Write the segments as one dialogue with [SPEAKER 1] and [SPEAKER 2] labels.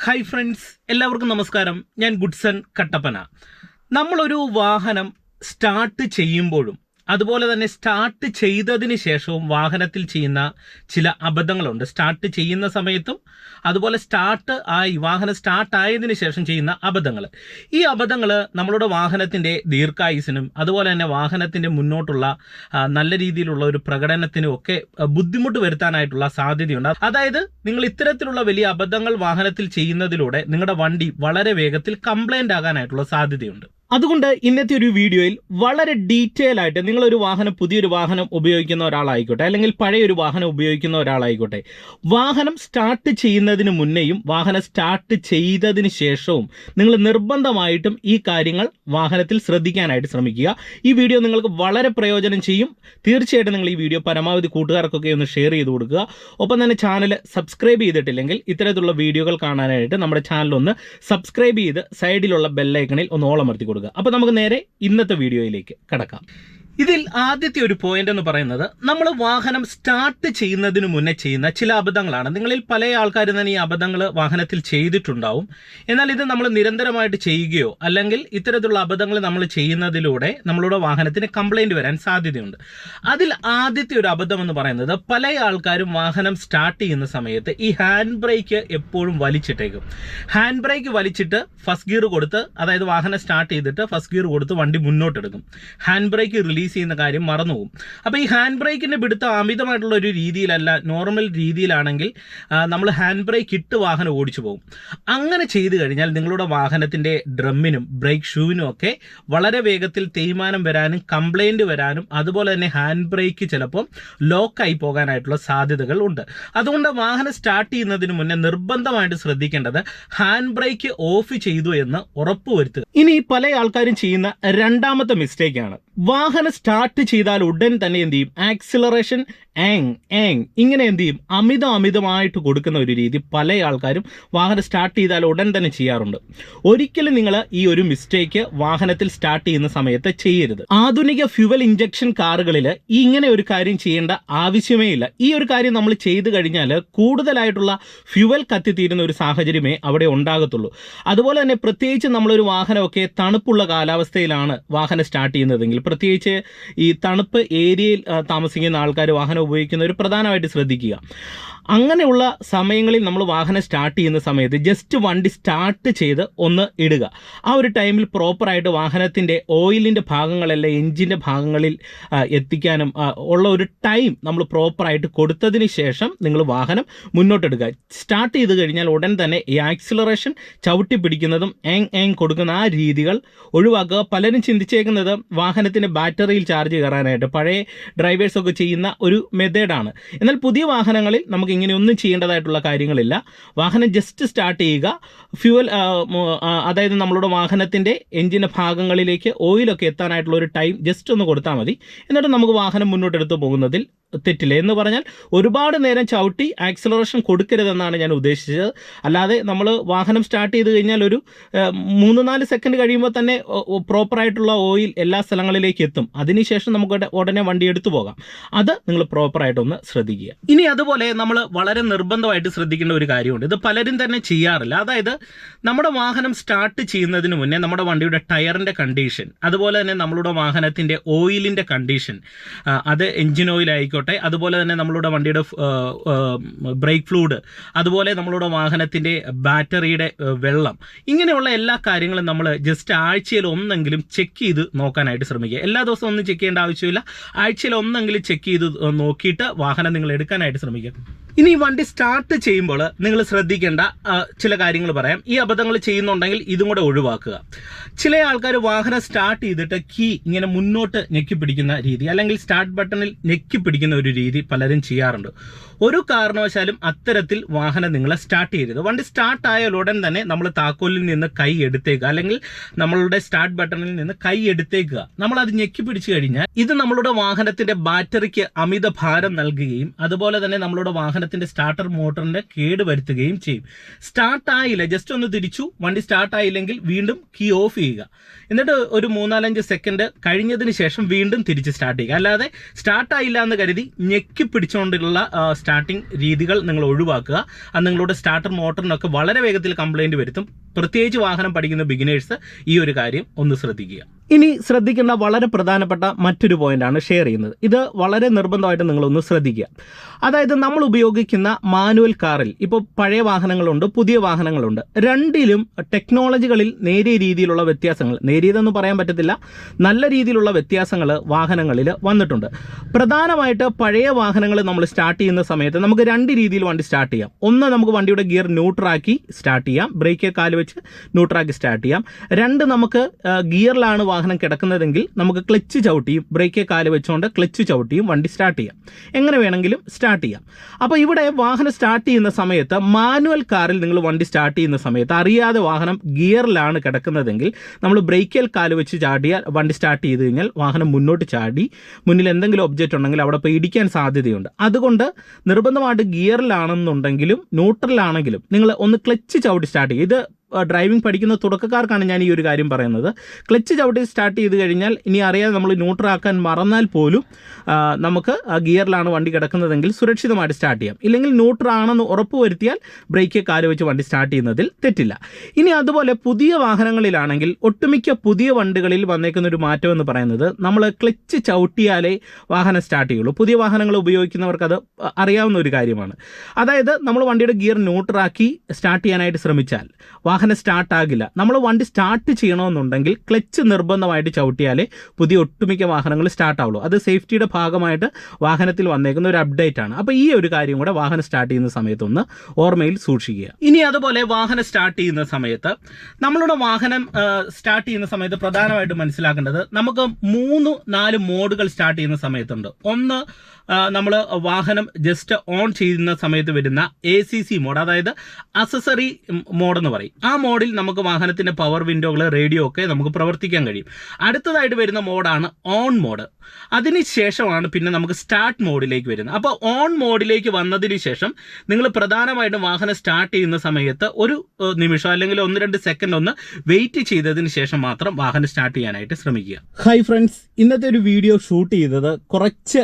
[SPEAKER 1] Hi friends എല്ലാവർക്കും നമസ്കാരം. ഞാൻ ഗുഡ്സൺ കട്ടപ്പന. നമ്മളൊരു വാഹനം സ്റ്റാർട്ട് ചെയ്യുമ്പോഴും അതുപോലെ തന്നെ സ്റ്റാർട്ട് ചെയ്തതിന് ശേഷവും വാഹനത്തിൽ ചെയ്യുന്ന ചില അബദ്ധങ്ങളുണ്ട്. സ്റ്റാർട്ട് ചെയ്യുന്ന സമയത്തും അതുപോലെ സ്റ്റാർട്ട് ആയി വാഹനം സ്റ്റാർട്ട് ആയതിനു ശേഷം ചെയ്യുന്ന അബദ്ധങ്ങൾ. ഈ അബദ്ധങ്ങൾ നമ്മളുടെ വാഹനത്തിന്റെ ദീർഘായുസിനും അതുപോലെ തന്നെ വാഹനത്തിന്റെ മുന്നോട്ടുള്ള നല്ല രീതിയിലുള്ള ഒരു പ്രകടനത്തിനും ഒക്കെ ബുദ്ധിമുട്ട് വരുത്താനായിട്ടുള്ള സാധ്യതയുണ്ട്. അതായത് നിങ്ങൾ ഇത്തരത്തിലുള്ള വലിയ അബദ്ധങ്ങൾ വാഹനത്തിൽ ചെയ്യുന്നതിലൂടെ നിങ്ങളുടെ വണ്ടി വളരെ വേഗത്തിൽ കംപ്ലൈന്റ് ആകാനായിട്ടുള്ള സാധ്യതയുണ്ട്. അതുകൊണ്ട് ഇന്നത്തെ ഒരു വീഡിയോയിൽ വളരെ ഡീറ്റെയിൽ ആയിട്ട് നിങ്ങളൊരു വാഹനം പുതിയൊരു വാഹനം ഉപയോഗിക്കുന്ന ഒരാളായിക്കോട്ടെ അല്ലെങ്കിൽ പഴയ ഒരു വാഹനം ഉപയോഗിക്കുന്ന ഒരാളായിക്കോട്ടെ വാഹനം സ്റ്റാർട്ട് ചെയ്യുന്നതിന് മുന്നേയും വാഹനം സ്റ്റാർട്ട് ചെയ്തതിന് ശേഷവും നിങ്ങൾ നിർബന്ധമായിട്ടും ഈ കാര്യങ്ങൾ വാഹനത്തിൽ ശ്രദ്ധിക്കാനായിട്ട് ശ്രമിക്കുക. ഈ വീഡിയോ നിങ്ങൾക്ക് വളരെ പ്രയോജനം ചെയ്യും. തീർച്ചയായിട്ടും നിങ്ങൾ ഈ വീഡിയോ പരമാവധി കൂട്ടുകാർക്കൊക്കെ ഒന്ന് ഷെയർ ചെയ്ത് കൊടുക്കുക. ഒപ്പം തന്നെ ചാനൽ സബ്സ്ക്രൈബ് ചെയ്തിട്ടില്ലെങ്കിൽ ഇത്തരത്തിലുള്ള വീഡിയോകൾ കാണാനായിട്ട് നമ്മുടെ ചാനൽ ഒന്ന് സബ്സ്ക്രൈബ് ചെയ്ത് സൈഡിലുള്ള ബെല്ലൈക്കണിൽ ഒന്ന് ഓളമർത്തി കൊടുക്കുക. അപ്പോൾ നമുക്ക് നേരെ ഇന്നത്തെ വീഡിയോയിലേക്ക് കടക്കാം. ഇതിൽ ആദ്യത്തെ ഒരു പോയിന്റ് എന്ന് പറയുന്നത് നമ്മൾ വാഹനം സ്റ്റാർട്ട് ചെയ്യുന്നതിന് മുന്നേ ചെയ്യുന്ന ചില അബദ്ധങ്ങളാണ്. നിങ്ങളിൽ പല ആൾക്കാരും തന്നെ ഈ അബദ്ധങ്ങൾ വാഹനത്തിൽ ചെയ്തിട്ടുണ്ടാവും. എന്നാൽ ഇത് നമ്മൾ നിരന്തരമായിട്ട് ചെയ്യുകയോ അല്ലെങ്കിൽ ഇത്തരത്തിലുള്ള അബദ്ധങ്ങൾ നമ്മൾ ചെയ്യുന്നതിലൂടെ നമ്മളുടെ വാഹനത്തിന് കംപ്ലൈന്റ് വരാൻ സാധ്യതയുണ്ട്. അതിൽ ആദ്യത്തെ ഒരു അബദ്ധം എന്ന് പറയുന്നത് പല ആൾക്കാരും വാഹനം സ്റ്റാർട്ട് ചെയ്യുന്ന സമയത്ത് ഈ ഹാൻഡ് ബ്രേക്ക് എപ്പോഴും വലിച്ചിട്ടേക്കും. ഹാൻഡ് ബ്രേക്ക് വലിച്ചിട്ട് ഫസ്റ്റ് ഗിയർ കൊടുത്ത് അതായത് വാഹനം സ്റ്റാർട്ട് ചെയ്തിട്ട് ഫസ്റ്റ് ഗിയർ കൊടുത്ത് വണ്ടി മുന്നോട്ടെടുക്കും. ഹാൻഡ് ബ്രേക്ക് റിലീസ് ചെയ്യുന്ന കാര്യം മറന്നുപോകും. അപ്പോൾ ഈ ഹാൻഡ് ബ്രേക്കിന്റെ പിടുത്തം അമിതമായിട്ടുള്ള ഒരു രീതിയിലല്ല നോർമൽ രീതിയിലാണെങ്കിൽ നമ്മൾ ഹാൻഡ് ബ്രേക്ക് ഇട്ട് വാഹനം ഓടിച്ചു പോകും. അങ്ങനെ ചെയ്തു കഴിഞ്ഞാൽ നിങ്ങളുടെ വാഹനത്തിന്റെ ഡ്രമ്മിനും ബ്രേക്ക് ഷൂവിനും ഒക്കെ വളരെ വേഗത്തിൽ തേയ്മാനം വരാനും കംപ്ലൈന്റ് വരാനും അതുപോലെ തന്നെ ഹാൻഡ് ബ്രേക്ക് ചിലപ്പം ലോക്കായി പോകാനായിട്ടുള്ള സാധ്യതകൾ ഉണ്ട്. അതുകൊണ്ട് വാഹനം സ്റ്റാർട്ട് ചെയ്യുന്നതിന് മുന്നേ നിർബന്ധമായിട്ട് ശ്രദ്ധിക്കേണ്ടത് ഹാൻഡ് ബ്രേക്ക് ഓഫ് ചെയ്തു എന്ന് ഉറപ്പുവരുത്തുക. ഇനി പല ആൾക്കാരും ചെയ്യുന്ന രണ്ടാമത്തെ മിസ്റ്റേക്കാണ് വാഹനം സ്റ്റാർട്ട് ചെയ്താൽ ഉടൻ തന്നെ എന്ത് ചെയ്യും? ആക്സിലറേഷൻ ആങ് ഏങ്. ഇങ്ങനെ എന്ത് ചെയ്യും? അമിതം അമിതമായിട്ട് കൊടുക്കുന്ന ഒരു രീതി പല ആൾക്കാരും വാഹനം സ്റ്റാർട്ട് ചെയ്താൽ ഉടൻ തന്നെ ചെയ്യാറുണ്ട്. ഒരിക്കലും നിങ്ങൾ ഈ ഒരു മിസ്റ്റേക്ക് വാഹനത്തിൽ സ്റ്റാർട്ട് ചെയ്യുന്ന സമയത്ത് ചെയ്യരുത്. ആധുനിക ഫ്യുവൽ ഇഞ്ചക്ഷൻ കാറുകളിൽ ഇങ്ങനെ ഒരു കാര്യം ചെയ്യേണ്ട ആവശ്യമേ ഇല്ല. ഈ ഒരു കാര്യം നമ്മൾ ചെയ്തു കഴിഞ്ഞാൽ കൂടുതലായിട്ടുള്ള ഫ്യുവൽ കത്തിത്തീരുന്ന ഒരു സാഹചര്യമേ അവിടെ ഉണ്ടാകത്തുള്ളൂ. അതുപോലെ തന്നെ പ്രത്യേകിച്ച് നമ്മളൊരു വാഹനമൊക്കെ തണുപ്പുള്ള കാലാവസ്ഥയിലാണ് വാഹനം സ്റ്റാർട്ട് ചെയ്യുന്നതെങ്കിൽ പ്രത്യേകിച്ച് ഈ തണുപ്പ് ഏരിയയിൽ താമസിക്കുന്ന ആൾക്കാർ വാഹനം ഉപയോഗിക്കുന്നവർ പ്രധാനമായിട്ട് ശ്രദ്ധിക്കുക. അങ്ങനെയുള്ള സമയങ്ങളിൽ നമ്മൾ വാഹനം സ്റ്റാർട്ട് ചെയ്യുന്ന സമയത്ത് ജസ്റ്റ് വണ്ടി സ്റ്റാർട്ട് ചെയ്ത് ഒന്ന് ഇടുക. ആ ഒരു ടൈമിൽ പ്രോപ്പറായിട്ട് വാഹനത്തിന്റെ ഓയിലിന്റെ ഭാഗങ്ങളെല്ലാം എഞ്ചിന്റെ ഭാഗങ്ങളിൽ എത്തിക്കാനും ഉള്ള ഒരു ടൈം നമ്മൾ പ്രോപ്പറായിട്ട് കൊടുത്തതിന് ശേഷം നിങ്ങൾ വാഹനം മുന്നോട്ടെടുക്കുക. സ്റ്റാർട്ട് ചെയ്ത് കഴിഞ്ഞാൽ ഉടൻ തന്നെ ഈ ആക്സിലറേഷൻ ചവിട്ടി പിടിക്കുന്നതും ഏങ് ഏങ് കൊടുക്കുന്ന ആ രീതികൾ ഒഴിവാക്കുക. പലരും ചിന്തിച്ചേക്കുന്നത് വാഹനത്തിന്റെ ബാറ്ററിയിൽ ചാർജ് കയറാനായിട്ട്. പഴയ ഡ്രൈവേഴ്സൊക്കെ ചെയ്യുന്ന ഒരു മെത്തേഡാണ് എന്നാൽ പുതിയ വാഹനങ്ങളിൽ നമുക്ക് ഇങ്ങനെയൊന്നും ചെയ്യേണ്ടതായിട്ടുള്ള കാര്യങ്ങളില്ല. വാഹനം ജസ്റ്റ് സ്റ്റാർട്ട് ചെയ്യുക. ഫ്യൂവൽ അതായത് നമ്മളുടെ വാഹനത്തിന്റെ എഞ്ചിന്റെ ഭാഗങ്ങളിലേക്ക് ഓയിലൊക്കെ എത്താനായിട്ടുള്ള ഒരു ടൈം ജസ്റ്റ് ഒന്ന് കൊടുത്താൽ മതി. എന്നിട്ട് നമുക്ക് വാഹനം മുന്നോട്ടെടുത്ത് പോകുന്നതിൽ തെറ്റില്ല? എന്ന് പറഞ്ഞാൽ ഒരുപാട് നേരം ചവിട്ടി ആക്സിലറേഷൻ കൊടുക്കരുതെന്നാണ് ഞാൻ ഉദ്ദേശിച്ചത്. അല്ലാതെ നമ്മൾ വാഹനം സ്റ്റാർട്ട് ചെയ്ത് കഴിഞ്ഞാൽ ഒരു മൂന്ന് നാല് സെക്കൻഡ് കഴിയുമ്പോൾ തന്നെ പ്രോപ്പറായിട്ടുള്ള ഓയിൽ എല്ലാ സ്ഥലങ്ങളിലേക്ക് എത്തും. അതിനുശേഷം നമുക്ക് ഉട- ഉടനെ വണ്ടി എടുത്തു പോകാം. അത് നിങ്ങൾ പ്രോപ്പറായിട്ടൊന്ന് ശ്രദ്ധിക്കുക. ഇനി അതുപോലെ നമ്മൾ വളരെ നിർബന്ധമായിട്ട് ശ്രദ്ധിക്കേണ്ട ഒരു കാര്യമുണ്ട്. ഇത് പലരും തന്നെ ചെയ്യാറില്ല. അതായത് നമ്മുടെ വാഹനം സ്റ്റാർട്ട് ചെയ്യുന്നതിന് മുന്നേ നമ്മുടെ വണ്ടിയുടെ ടയറിന്റെ കണ്ടീഷൻ അതുപോലെ തന്നെ നമ്മളുടെ വാഹനത്തിന്റെ ഓയിലിന്റെ കണ്ടീഷൻ അത് എഞ്ചിൻ ഓയിൽ ആയിക്കോട്ടെ അതുപോലെ തന്നെ നമ്മളുടെ വണ്ടിയുടെ ബ്രേക്ക് ഫ്ലൂഡ് അതുപോലെ നമ്മളുടെ വാഹനത്തിന്റെ ബാറ്ററിയുടെ വെള്ളം. ഇങ്ങനെയുള്ള എല്ലാ കാര്യങ്ങളും നമ്മൾ ജസ്റ്റ് ആഴ്ചയിൽ ഒന്നെങ്കിലും ചെക്ക് ചെയ്ത് നോക്കാനായിട്ട് ശ്രമിക്കുക. എല്ലാ ദിവസവും ഒന്നും ചെക്ക് ചെയ്യേണ്ട ആവശ്യമില്ല. ആഴ്ചയിൽ ഒന്നെങ്കിലും ചെക്ക് ചെയ്ത് നോക്കിയിട്ട് വാഹനം നിങ്ങൾ എടുക്കാനായിട്ട് ശ്രമിക്കുക. ഇനി ഈ വണ്ടി സ്റ്റാർട്ട് ചെയ്യുമ്പോൾ നിങ്ങൾ ശ്രദ്ധിക്കേണ്ട ചില കാര്യങ്ങൾ പറയാം. ഈ അബദ്ധങ്ങൾ ചെയ്യുന്നുണ്ടെങ്കിൽ ഇതും കൂടെ ഒഴിവാക്കുക. ചില ആൾക്കാർ വാഹനം സ്റ്റാർട്ട് ചെയ്തിട്ട് കീ ഇങ്ങനെ മുന്നോട്ട് ഞെക്കി പിടിക്കുന്ന രീതി അല്ലെങ്കിൽ സ്റ്റാർട്ട് ബട്ടണിൽ ഞെക്കി പിടിക്കുന്ന ഒരു രീതി പലരും ചെയ്യാറുണ്ട്. ഒരു കാരണവശാലും അത്തരത്തിൽ വാഹനം നിങ്ങൾ സ്റ്റാർട്ട് ചെയ്യരുത്. വണ്ടി സ്റ്റാർട്ട് ആയാൽ ഉടൻ തന്നെ നമ്മൾ താക്കോലിൽ നിന്ന് കൈ എടുത്തേക്കുക അല്ലെങ്കിൽ നമ്മളുടെ സ്റ്റാർട്ട് ബട്ടണിൽ നിന്ന് കൈ എടുത്തേക്കുക. നമ്മൾ അത് ഞെക്കി പിടിച്ചു കഴിഞ്ഞാൽ ഇത് നമ്മളുടെ വാഹനത്തിന്റെ ബാറ്ററിക്ക് അമിത ഭാരം നൽകുകയും അതുപോലെ തന്നെ നമ്മളുടെ വാഹനത്തിന് വാഹനത്തിന്റെ സ്റ്റാർട്ടർ മോട്ടറിന്റെ കേട് വരുത്തുകയും ചെയ്യും. സ്റ്റാർട്ട് ആയില്ല ജസ്റ്റ് ഒന്ന് തിരിച്ചു വണ്ടി സ്റ്റാർട്ട് ആയില്ലെങ്കിൽ വീണ്ടും കീ ഓഫ് ചെയ്യുക. എന്നിട്ട് ഒരു മൂന്നാലഞ്ച് സെക്കൻഡ് കഴിഞ്ഞതിന് ശേഷം വീണ്ടും തിരിച്ച് സ്റ്റാർട്ട് ചെയ്യുക. അല്ലാതെ സ്റ്റാർട്ട് ആയില്ല എന്ന് കരുതി ഞെക്കി പിടിച്ചുകൊണ്ടുള്ള സ്റ്റാർട്ടിംഗ് രീതികൾ നിങ്ങൾ ഒഴിവാക്കുക. അത് നിങ്ങളുടെ സ്റ്റാർട്ടർ മോട്ടറിനൊക്കെ വളരെ വേഗത്തിൽ കംപ്ലൈന്റ് വരുത്തും. പ്രത്യേകിച്ച് വാഹനം പഠിക്കുന്ന ബിഗിനേഴ്സ് ഈ ഒരു കാര്യം ഒന്ന് ശ്രദ്ധിക്കുക. ഇനി ശ്രദ്ധിക്കുന്ന വളരെ പ്രധാനപ്പെട്ട മറ്റൊരു പോയിന്റാണ് ഷെയർ ചെയ്യുന്നത്. ഇത് വളരെ നിർബന്ധമായിട്ട് നിങ്ങളൊന്ന് ശ്രദ്ധിക്കുക. അതായത് നമ്മൾ ഉപയോഗിക്കുന്ന മാനുവൽ കാറിൽ ഇപ്പോൾ പഴയ വാഹനങ്ങളുണ്ട് പുതിയ വാഹനങ്ങളുണ്ട്. രണ്ടിലും ടെക്നോളജികളിൽ നേരിയ രീതിയിലുള്ള വ്യത്യാസങ്ങൾ നേരിയതെന്ന് പറയാൻ പറ്റത്തില്ല നല്ല രീതിയിലുള്ള വ്യത്യാസങ്ങൾ വാഹനങ്ങളിൽ വന്നിട്ടുണ്ട്. പ്രധാനമായിട്ട് പഴയ വാഹനങ്ങൾ നമ്മൾ സ്റ്റാർട്ട് ചെയ്യുന്ന സമയത്ത് നമുക്ക് രണ്ട് രീതിയിൽ വണ്ടി സ്റ്റാർട്ട് ചെയ്യാം. ഒന്ന് നമുക്ക് വണ്ടിയുടെ ഗിയർ ന്യൂട്രാക്കി സ്റ്റാർട്ട് ചെയ്യാം. ബ്രേക്ക് കാൽ ന്യൂട്രാക്കി സ്റ്റാർട്ട് ചെയ്യാം. രണ്ട് നമുക്ക് ഗിയറിലാണ് വാഹനം കിടക്കുന്നതെങ്കിൽ നമുക്ക് ക്ലച്ച് ചവിട്ടിയും ബ്രേക്ക് കാൽ വെച്ചുകൊണ്ട് ക്ലച്ച് ചവിട്ടിയും വണ്ടി സ്റ്റാർട്ട് ചെയ്യാം. എങ്ങനെ വേണമെങ്കിലും സ്റ്റാർട്ട് ചെയ്യാം. അപ്പോൾ ഇവിടെ വാഹനം സ്റ്റാർട്ട് ചെയ്യുന്ന സമയത്ത് മാനുവൽ കാറിൽ നിങ്ങൾ വണ്ടി സ്റ്റാർട്ട് ചെയ്യുന്ന സമയത്ത് അറിയാതെ വാഹനം ഗിയറിലാണ് കിടക്കുന്നതെങ്കിൽ നമ്മൾ ബ്രേക്കിൽ കാൽ വെച്ച് ചാടിയാൽ വണ്ടി സ്റ്റാർട്ട് ചെയ്ത് കഴിഞ്ഞാൽ വാഹനം മുന്നോട്ട് ചാടി മുന്നിൽ എന്തെങ്കിലും ഒബ്ജക്റ്റ് ഉണ്ടെങ്കിൽ അവിടെ പോയി ഇടിക്കാൻ സാധ്യതയുണ്ട്. അതുകൊണ്ട് നിർബന്ധമായിട്ട് ഗിയറിലാണെന്നുണ്ടെങ്കിലും ന്യൂട്രലാണെങ്കിലും നിങ്ങൾ ഒന്ന് ക്ലച്ച് ചവിട്ടി സ്റ്റാർട്ട് ചെയ്യുക. ഇത് ഡ്രൈവിംഗ് പഠിക്കുന്ന തുടക്കക്കാർക്കാണ് ഞാൻ ഈ ഒരു കാര്യം പറയുന്നത്. ക്ലച്ച് ചവിട്ടി സ്റ്റാർട്ട് ചെയ്ത് കഴിഞ്ഞാൽ ഇനി അറിയാതെ നമ്മൾ ന്യൂട്രാക്കാൻ മറന്നാൽ പോലും നമുക്ക് ഗിയറിലാണ് വണ്ടി കിടക്കുന്നതെങ്കിൽ സുരക്ഷിതമായിട്ട് സ്റ്റാർട്ട് ചെയ്യാം. ഇല്ലെങ്കിൽ ന്യൂട്രാണെന്ന് ഉറപ്പ് വരുത്തിയാൽ ബ്രേക്ക് കാൽ വെച്ച് വണ്ടി സ്റ്റാർട്ട് ചെയ്യുന്നതിൽ തെറ്റില്ല. ഇനി അതുപോലെ പുതിയ വാഹനങ്ങളിലാണെങ്കിൽ ഒട്ടുമിക്ക പുതിയ വണ്ടികളിൽ വന്നേക്കുന്ന ഒരു മാറ്റം എന്ന് പറയുന്നത് നമ്മൾ ക്ലച്ച് ചവിട്ടിയാലേ വാഹനം സ്റ്റാർട്ട് ചെയ്യുള്ളൂ. പുതിയ വാഹനങ്ങൾ ഉപയോഗിക്കുന്നവർക്ക് അത് അറിയാവുന്ന ഒരു കാര്യമാണ്. അതായത് നമ്മൾ വണ്ടിയുടെ ഗിയർ ന്യൂട്രാക്കി സ്റ്റാർട്ട് ചെയ്യാനായിട്ട് ശ്രമിച്ചാൽ വാഹനം സ്റ്റാർട്ട് ആകില്ല. നമ്മൾ വണ്ടി സ്റ്റാർട്ട് ചെയ്യണമെന്നുണ്ടെങ്കിൽ ക്ലച്ച് നിർബന്ധമായിട്ട് ചവിട്ടിയാലേ പുതിയ ഒട്ടുമിക്ക വാഹനങ്ങൾ സ്റ്റാർട്ട് ആവുള്ളൂ. അത് സേഫ്റ്റിയുടെ ഭാഗമായിട്ട് വാഹനത്തിൽ വന്നേക്കുന്ന ഒരു അപ്ഡേറ്റ് ആണ്. അപ്പോൾ ഈ ഒരു കാര്യം കൂടെ വാഹനം സ്റ്റാർട്ട് ചെയ്യുന്ന സമയത്തൊന്ന് ഓർമ്മയിൽ സൂക്ഷിക്കുക. ഇനി അതുപോലെ വാഹനം സ്റ്റാർട്ട് ചെയ്യുന്ന സമയത്ത് നമ്മളുടെ വാഹനം സ്റ്റാർട്ട് ചെയ്യുന്ന സമയത്ത് പ്രധാനമായിട്ടും മനസ്സിലാക്കേണ്ടത് നമുക്ക് മൂന്ന് നാല് മോഡുകൾ സ്റ്റാർട്ട് ചെയ്യുന്ന സമയത്തുണ്ട്. ഒന്ന് നമ്മൾ വാഹനം ജസ്റ്റ് ഓൺ ചെയ്യുന്ന സമയത്ത് വരുന്ന എ സി സി മോഡ് അതായത് അസസറി മോഡ് എന്ന് പറയും. ആ മോഡിൽ നമുക്ക് വാഹനത്തിന്റെ പവർ വിൻഡോകൾ റേഡിയോ ഒക്കെ നമുക്ക് പ്രവർത്തിക്കാൻ കഴിയും. അടുത്തതായിട്ട് വരുന്ന മോഡാണ് ഓൺ മോഡ് അതിനുശേഷമാണ് പിന്നെ നമുക്ക് സ്റ്റാർട്ട് മോഡിലേക്ക് വരുന്നത്. അപ്പോൾ ഓൺ മോഡിലേക്ക് വന്നതിന് ശേഷം നിങ്ങൾ പ്രധാനമായിട്ടും വാഹനം സ്റ്റാർട്ട് ചെയ്യുന്ന സമയത്ത് ഒരു നിമിഷം അല്ലെങ്കിൽ ഒന്ന് രണ്ട് സെക്കൻഡ് ഒന്ന് വെയിറ്റ് ചെയ്തതിന് ശേഷം മാത്രം വാഹനം സ്റ്റാർട്ട് ചെയ്യാനായിട്ട് ശ്രമിക്കുക. ഹായ് ഫ്രണ്ട്സ് ഇന്നത്തെ ഒരു വീഡിയോ ഷൂട്ട് ചെയ്തത് കുറച്ച്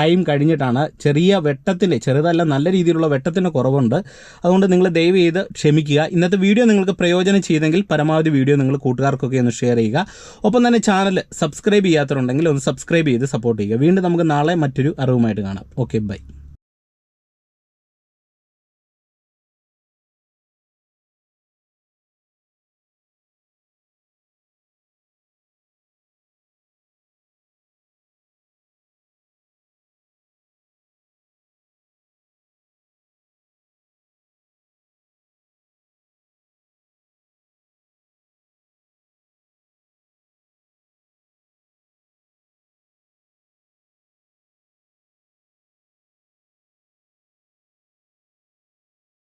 [SPEAKER 1] ടൈം കഴിഞ്ഞിട്ടാണ് ചെറിയ വെട്ടത്തിന് ചെറുതല്ല നല്ല രീതിയിലുള്ള വെട്ടത്തിന് കുറവുണ്ട്. അതുകൊണ്ട് നിങ്ങൾ ദയവ് ചെയ്ത് ക്ഷമിക്കുക. ഇന്നത്തെ വീഡിയോ നിങ്ങൾക്ക് പ്രയോജനം ചെയ്തെങ്കിൽ പരമാവധി വീഡിയോ നിങ്ങൾ കൂട്ടുകാർക്കൊക്കെ ഒന്ന് ഷെയർ ചെയ്യുക. ഒപ്പം തന്നെ ചാനൽ സബ്സ്ക്രൈബ് ചെയ്യാത്തവരുണ്ടെങ്കിൽ ഒന്ന് സബ്സ്ക്രൈബ് ചെയ്ത് സപ്പോർട്ട് ചെയ്യുക. വീണ്ടും നമുക്ക് നാളെ മറ്റൊരു അറിവുമായിട്ട് കാണാം. Okay bye.